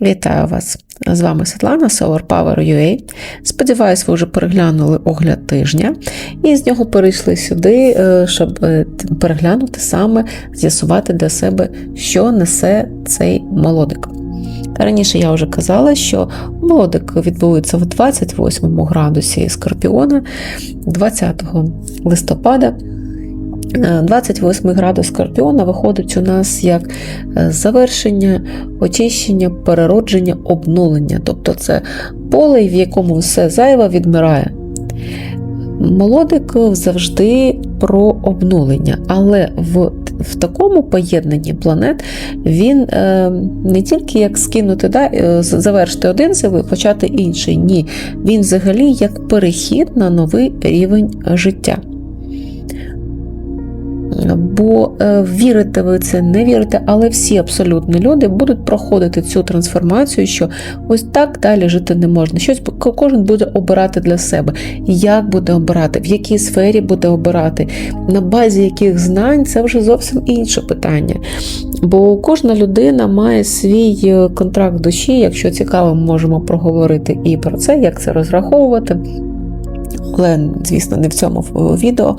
Вітаю вас! З вами Світлана Solar. Сподіваюсь, ви вже переглянули огляд тижня і з нього перейшли сюди, е, щоб е, переглянути саме, з'ясувати для себе, що несе цей молодик. Раніше я вже казала, що молодик відбудеться в 28 градусі Скорпіона 20 листопада. 28 градус Скорпіона виходить у нас як е, завершення, очищення, переродження, обнулення. Тобто це поле, в якому все зайве відмирає. Молодик завжди про обнулення, але в в такому поєднанні планет він е, не тільки як скинути, да, е, завершити один і почати інший. Ні, він взагалі як перехід на новий рівень життя. Бо е, вірите ви це, не вірите, але всі абсолютно люди будуть проходити цю трансформацію, що ось так далі жити не можна. Щось кожен буде обирати для себе. Як буде обирати, в якій сфері буде обирати, на базі яких знань це вже зовсім інше питання. Бо кожна людина має свій е, контракт душі. Якщо цікаво, ми можемо проговорити і про це, як це розраховувати. Але, звісно, не в цьому відео.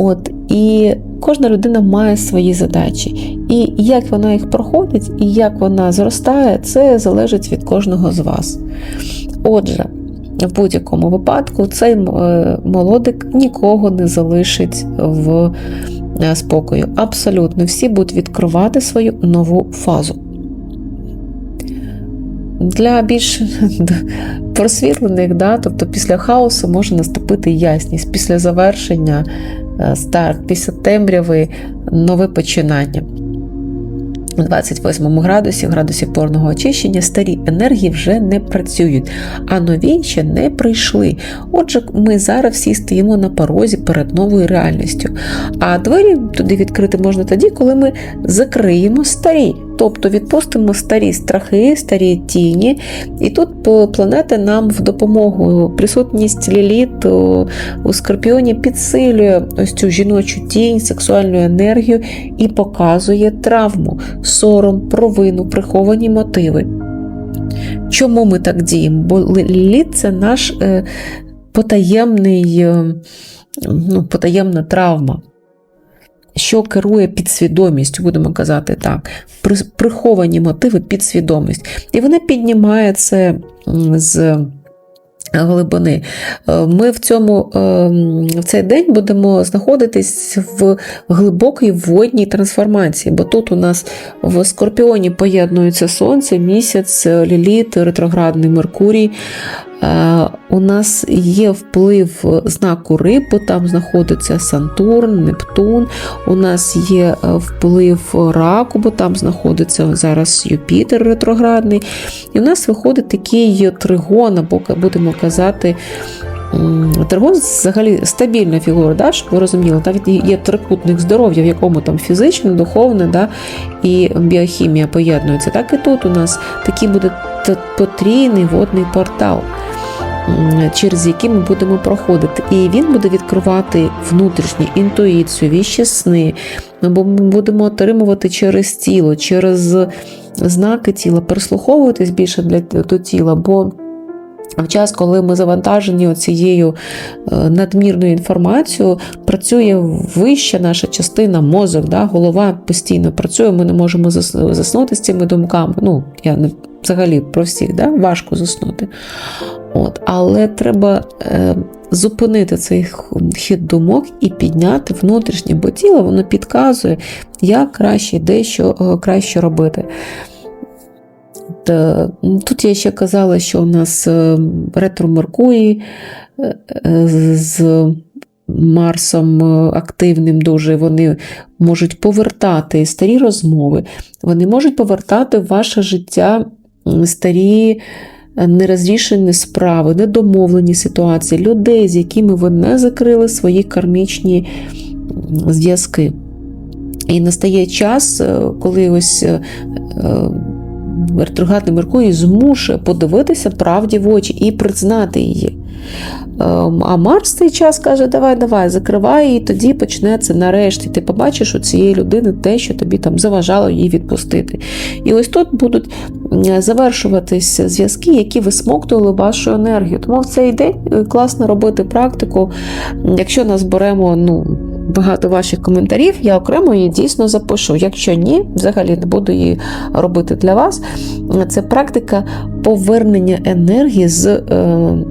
От, І кожна людина має свої задачі. І як вона їх проходить, і як вона зростає, це залежить від кожного з вас. Отже, в будь-якому випадку цей е, молодик нікого не залишить в е, спокою. Абсолютно всі будуть відкривати свою нову фазу. Для більш просвітлених, да, тобто після хаосу може наступити ясність, після завершення Е, старт, після темряви нове починання. У 28 градусі, градусі порного очищення, старі енергії вже не працюють, а нові ще не прийшли. Отже, ми зараз всі стоїмо на порозі перед новою реальністю. А двері туди відкрити можна тоді, коли ми закриємо старі. Тобто відпустимо старі страхи, старі тіні. І тут планета нам в допомогу присутність ліліт у скорпіоні підсилює ось цю жіночу тінь, сексуальну енергію і показує травму, сором, провину, приховані мотиви. Чому ми так діємо? Бо ліліт це наш е, потаємний, е, ну, потаємна травма що керує підсвідомістю, будемо казати так, приховані мотиви підсвідомість. І вона піднімає це з. Глибини. Е, ми в цьому е, в цей день будемо знаходитись в глибокій водній трансформації, бо тут у нас в Скорпіоні поєднується Сонце, місяць, ліліт, ретроградний Меркурій, Е, у нас є вплив знаку риб, там знаходиться Сатурн, Нептун. У нас є е, вплив раку, бо там знаходиться зараз Юпітер ретроградний. І у нас виходить такий тригон, або будемо казати. Тригон взагалі стабільна фігура, да, щоб ви розуміли, навіть є трикутник здоров'я, в якому там фізичне, духовне да, і біохімія поєднуються. Так і тут у нас такий буде потрійний водний портал через які ми будемо проходити. І він буде відкривати внутрішню інтуїцію, віщі сни. Ми будемо отримувати через тіло, через знаки тіла, прислуховуватись більше для, до тіла. бо в час, коли ми завантажені цією е, надмірною інформацією, працює вища наша частина, мозок, да, голова постійно працює, ми не можемо заснути з цими думками. Ну, я не взагалі про всіх, да, важко заснути. От, Але треба е, зупинити цей хід думок і підняти внутрішнє, бо тіло воно підказує, як краще де що е, краще робити. Тут я ще казала, що у нас е, ретро Меркурій е, з Марсом активним дуже, вони можуть повертати старі розмови, вони можуть повертати в ваше життя старі нерозрішені справи, недомовлені ситуації, людей, з якими ви не закрили свої кармічні зв'язки. І настає час, коли ось ретроградний Меркурій змушує подивитися правді в очі і признати її. Ем, А Марс цей час каже: давай, давай, закривай, і тоді почнеться нарешті. Ти побачиш у цієї людини те, що тобі там заважало її відпустити. І ось тут будуть м, завершуватись зв'язки, які висмоктували вашу енергію. Тому в цей день е, класно робити практику. Якщо нас беремо, ну. Багато ваших коментарів, я окремо її дійсно запишу. Якщо ні, взагалі не буду її робити для вас. Це практика повернення енергії з е,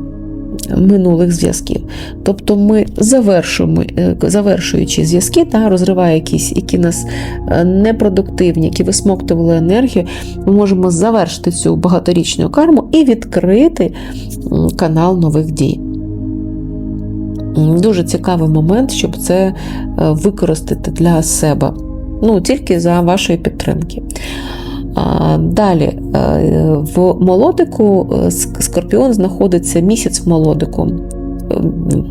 минулих зв'язків. Тобто ми завершуємо, е, завершуючи зв'язки, та розриває якісь, які нас е, непродуктивні, які висмоктували енергію, ми можемо завершити цю багаторічну карму і відкрити канал нових дій. Дуже цікавий момент, щоб це е, використати для себе. Ну, тільки за вашої підтримки. Далі, е, в молодику е, Скорпіон знаходиться місяць в молодику. Е,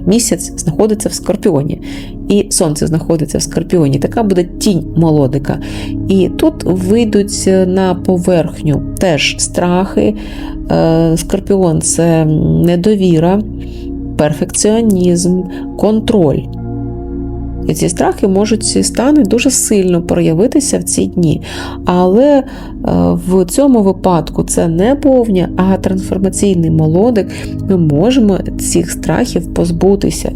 Місяць знаходиться в Скорпіоні, і сонце знаходиться в Скорпіоні. Така буде тінь молодика. І тут вийдуть на поверхню теж страхи. Скорпіон це недовіра, перфекціонізм, контроль. І ці страхи можуть ці стани дуже сильно проявитися в ці дні. Але е, в цьому випадку це не повня, а трансформаційний молодик. Ми можемо цих страхів позбутися.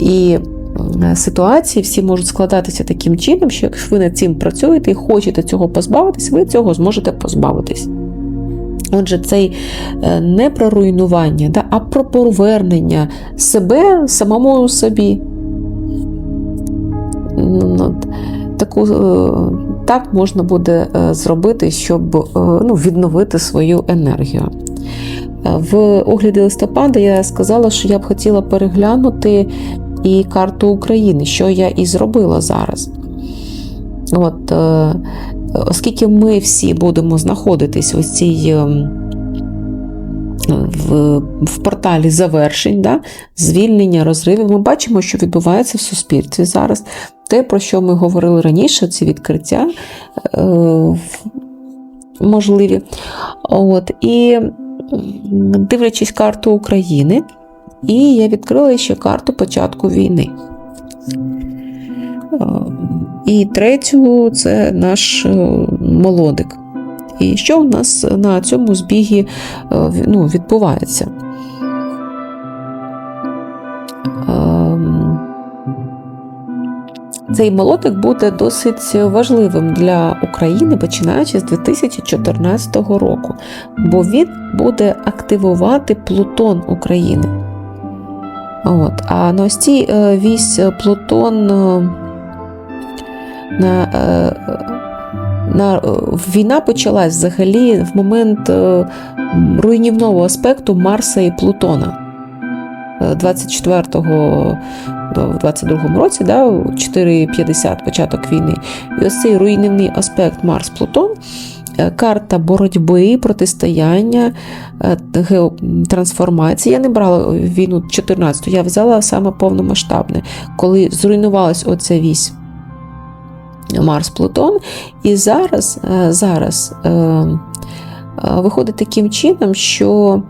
І е, ситуації всі можуть складатися таким чином, що якщо ви над цим працюєте і хочете цього позбавитись, ви цього зможете позбавитись. Отже, цей е, не про руйнування, а про повернення себе самому собі. Таку, е, так можна буде е, зробити, щоб е, ну, відновити свою енергію. В огляді листопада я сказала, що я б хотіла переглянути і карту України, що я і зробила зараз. От, Оскільки ми всі будемо знаходитись у цій. В, в порталі завершень, да, звільнення, розривів, ми бачимо, що відбувається в суспільстві зараз. Те, про що ми говорили раніше, ці відкриття е, можливі. От, і дивлячись карту України, і я відкрила ще карту початку війни. Е, І третю це наш е, молодик. І що у нас на цьому збігі е, ну, відбувається? Цей молотик буде досить важливим для України, починаючи з 2014 року, бо він буде активувати Плутон України. От. А на ось цій е, вісь Плутон е, на, е, на, е, війна почалась взагалі в момент руйнівного аспекту Марса і Плутона. Е, 24-го до- 22-му році, да, 4,50 початок війни. І ось цей руйнівний аспект Марс-Плутон, е, карта боротьби, протистояння, е, трансформації. Я не брала війну 14-ту, я взяла саме повномасштабне, коли зруйнувалась оця вісь. Марс-Плутон. І зараз, е, зараз виходить таким чином, що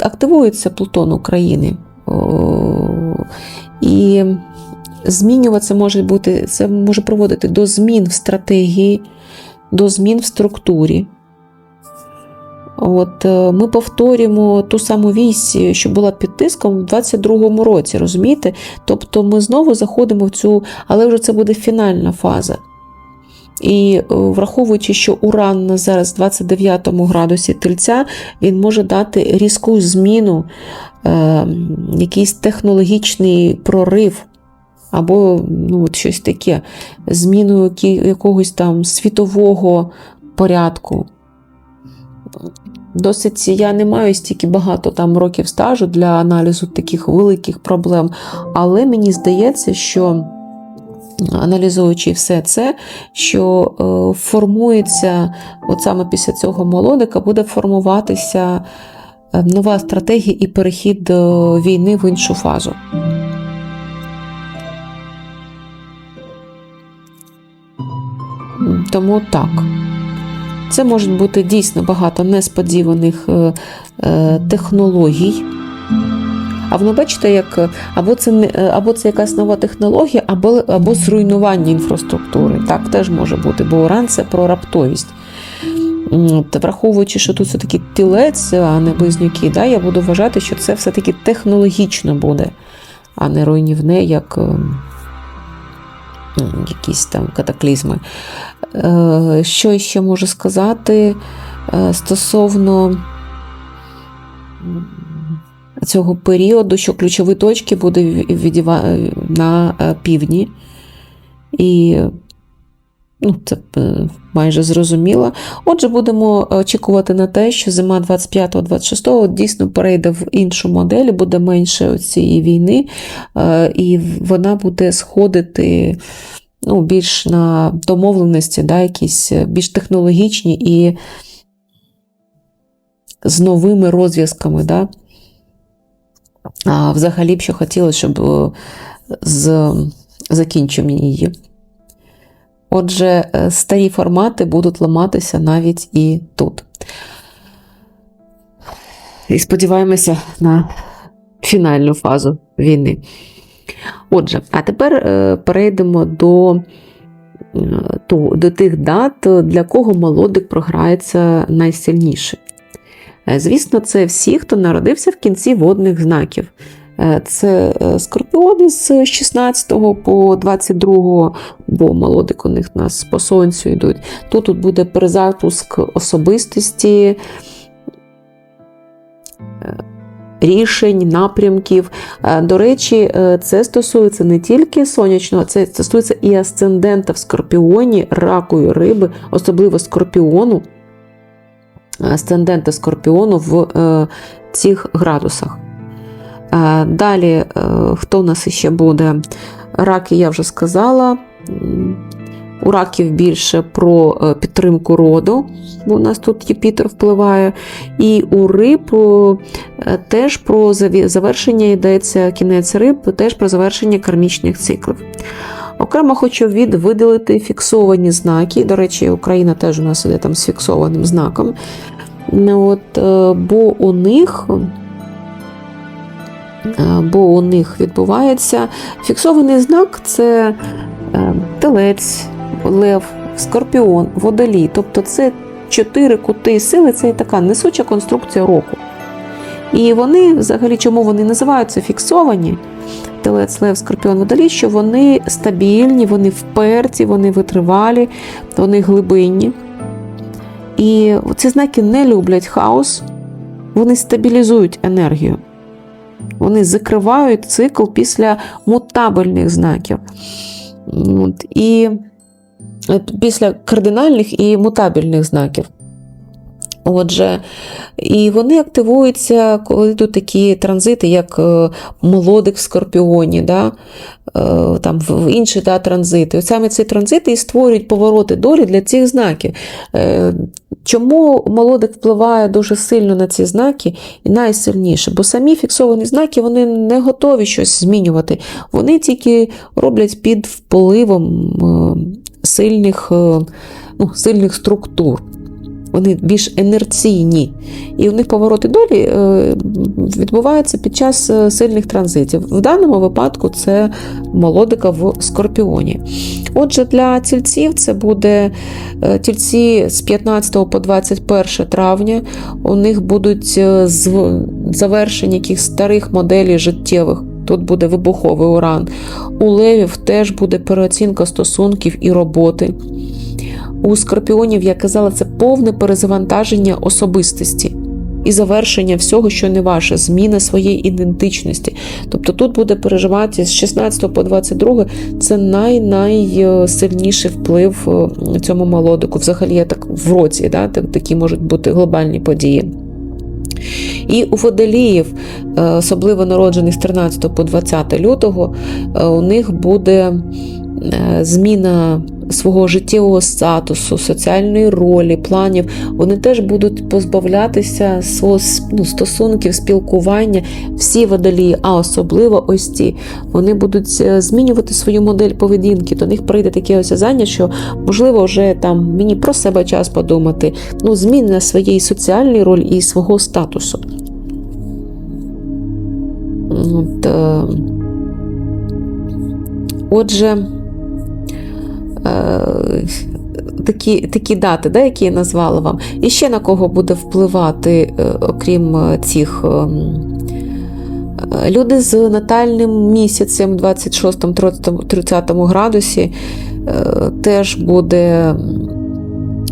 активується Плутон України. І змінюватися може бути, це може проводити до змін в стратегії, до змін в структурі. От е, Ми повторюємо ту саму вісь, що була під тиском в 22-му році, розумієте? Тобто ми знову заходимо в цю, але вже це буде фінальна фаза. І е, враховуючи, що Уран на зараз в 29 градусі тельця, він може дати різку зміну, е, якийсь технологічний прорив, або ну, от щось таке, зміну якогось там світового порядку. Досить я не маю стільки багато там років стажу для аналізу таких великих проблем, але мені здається, що аналізуючи все це, що е, формується, от саме після цього молодика, буде формуватися е, нова стратегія і перехід е, війни в іншу фазу. Тому так. Це можуть бути дійсно багато несподіваних е, технологій. А воно бачите, як е, або це е, або це якась нова технологія, або, або зруйнування інфраструктури. Так теж може бути, бо уран це про раптовість. От, Враховуючи, що тут все-таки тілець, а не близнюки, да, я буду вважати, що це все-таки технологічно буде, а не руйнівне, як е, якісь там катаклізми. Що ще можу сказати стосовно цього періоду, що ключові точки буде на е, півдні. І ну, це е, майже зрозуміло. Отже, будемо очікувати на те, що зима 25-26 дійсно перейде в іншу модель, буде менше цієї війни, е, і вона буде сходити ну, більш на домовленості, да, якісь більш технологічні і з новими розв'язками. Да. А взагалі б що хотілося, щоб е, з закінчення її. Отже, е, старі формати будуть ламатися навіть і тут. І сподіваємося на фінальну фазу війни. Отже, а тепер е, перейдемо до, до тих дат, для кого молодик програється найсильніше. Е, Звісно, це всі, хто народився в кінці водних знаків. Е, Це е, скорпіони з 16 по 22, бо молодик у них нас по сонцю йдуть. Тут, тут буде перезапуск особистості, рішень, напрямків. До речі, це стосується не тільки сонячного, це стосується і асцендента в скорпіоні, раку і риби, особливо скорпіону асцендента Скорпіону в е, цих градусах. Е, далі, е, хто у нас ще буде? Раки, я вже сказала. У раків більше про е, підтримку роду, бо у нас тут Юпітер впливає. І у риб е, теж про завершення йдеться кінець риб, теж про завершення кармічних циклів. Окремо хочу від виділити фіксовані знаки. До речі, Україна теж у нас іде там з фіксованим знаком. Ну, От, е, бо у них. е, Бо у них відбувається фіксований знак це е, телець, лев, скорпіон, водолій. Тобто це чотири кути сили, це така несуча конструкція року. І вони, взагалі, чому вони називаються фіксовані? Телець, лев, скорпіон, водолій, що вони стабільні, вони вперті, вони витривалі, вони глибинні. І ці знаки не люблять хаос, вони стабілізують енергію. Вони закривають цикл після мутабельних знаків. От, І після кардинальних і мутабельних знаків. Отже, і вони активуються, коли йдуть такі транзити, як е, молодик в скорпіоні, да? е, там в інші да, транзити. От саме ці транзити і створюють повороти долі для цих знаків. Е, Чому молодик впливає дуже сильно на ці знаки і найсильніше? Бо самі фіксовані знаки вони не готові щось змінювати. Вони тільки роблять під впливом е, сильних, е, ну, сильних структур. Вони більш інерційні. І у них повороти долі е, відбуваються під час е, сильних транзитів. В даному випадку це молодика в скорпіоні. Отже, для тільців це буде е, тільці з 15 по 21 травня. У них будуть завершення якихось старих моделей життєвих. Тут буде вибуховий уран. У левів теж буде переоцінка стосунків і роботи. У скорпіонів, я казала, це повне перезавантаження особистості і завершення всього, що не ваше, зміна своєї ідентичності. Тобто тут буде переживати з 16 по 22 це най-найсильніший вплив е, цьому молодику. Взагалі, я так в році, да, такі можуть бути глобальні події. І у водоліїв, е, особливо народжених з 13 по 20 лютого, е, у них буде зміна свого життєвого статусу, соціальної ролі, планів, вони теж будуть позбавлятися ну, стосунків, спілкування, всі водолії, а особливо ось ці, вони будуть е, змінювати свою модель поведінки. До них прийде таке осязання, що можливо вже там мені про себе час подумати. Ну, зміна своєї соціальної ролі і свого статусу. От, е, Отже, е, такі такі дати, да, які я назвала вам. І ще на кого буде впливати, е, окрім е, цих люди з натальним місяцем 26-30 градусі, теж буде.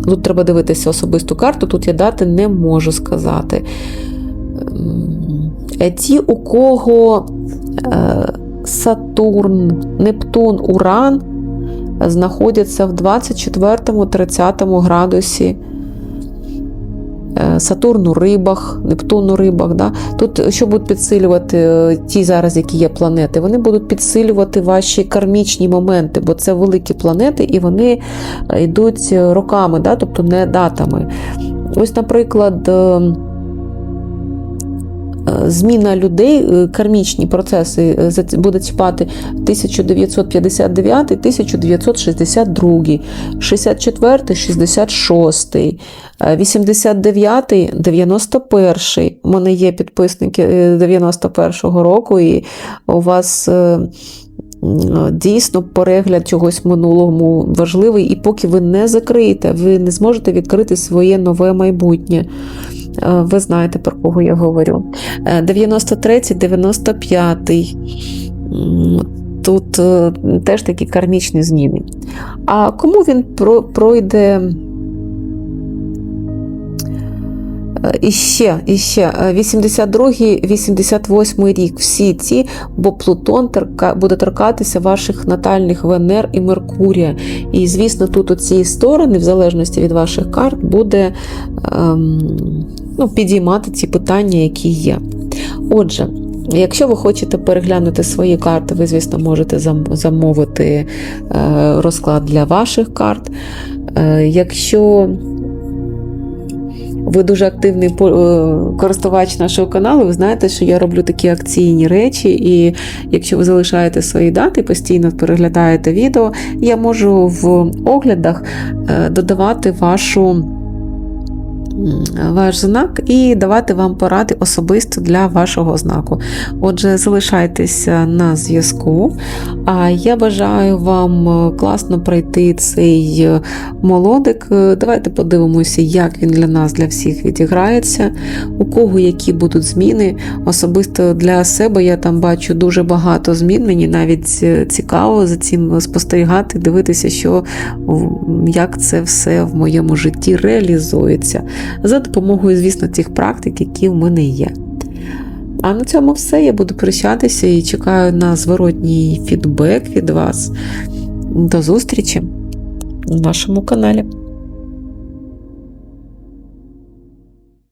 Тут треба дивитися особисту карту, тут я дати не можу сказати. Ті, у кого Сатурн, Нептун, Уран знаходяться в 24-30 градусі. Сатурн у рибах, Нептун у рибах. Да? Тут що будуть підсилювати ті зараз, які є планети? Вони будуть підсилювати ваші кармічні моменти, бо це великі планети, і вони йдуть роками, да? тобто не датами. Ось, наприклад. Зміна людей, кармічні процеси буде чіпати 1959, 1962, 64, 66, 89, 91. У мене є підписники 91-го року, і у вас. Дійсно, перегляд чогось минулому важливий, і поки ви не закриєте, ви не зможете відкрити своє нове майбутнє. Ви знаєте, про кого я говорю. 93-й, 95-й. Тут е, теж такі кармічні зміни. А кому він пройде іще, іще 82-й, 88 рік. Всі ці, бо Плутон буде торкатися ваших натальних Венер і Меркурія. І, звісно, тут у ці сторони, в залежності від ваших карт, буде ем, ну, підіймати ці питання, які є. Отже, якщо ви хочете переглянути свої карти, ви, звісно, можете замовити е, розклад для ваших карт. Е, якщо ви дуже активний е, користувач нашого каналу, ви знаєте, що я роблю такі акційні речі, і якщо ви залишаєте свої дати, постійно переглядаєте відео, я можу в оглядах додавати вашу ваш знак і давати вам поради особисто для вашого знаку. Отже, залишайтеся на зв'язку. А я бажаю вам е, класно пройти цей е, молодик. Е, давайте подивимося, як він для нас, для всіх відіграється, у кого які будуть зміни. Особисто для себе я там бачу дуже багато змін. Мені навіть цікаво за цим спостерігати, дивитися, що як це все в моєму житті реалізується за допомогою, звісно, цих практик, які в мене є. А на цьому все. Я буду прощатися і чекаю на зворотній фідбек від вас. До зустрічі на нашому каналі.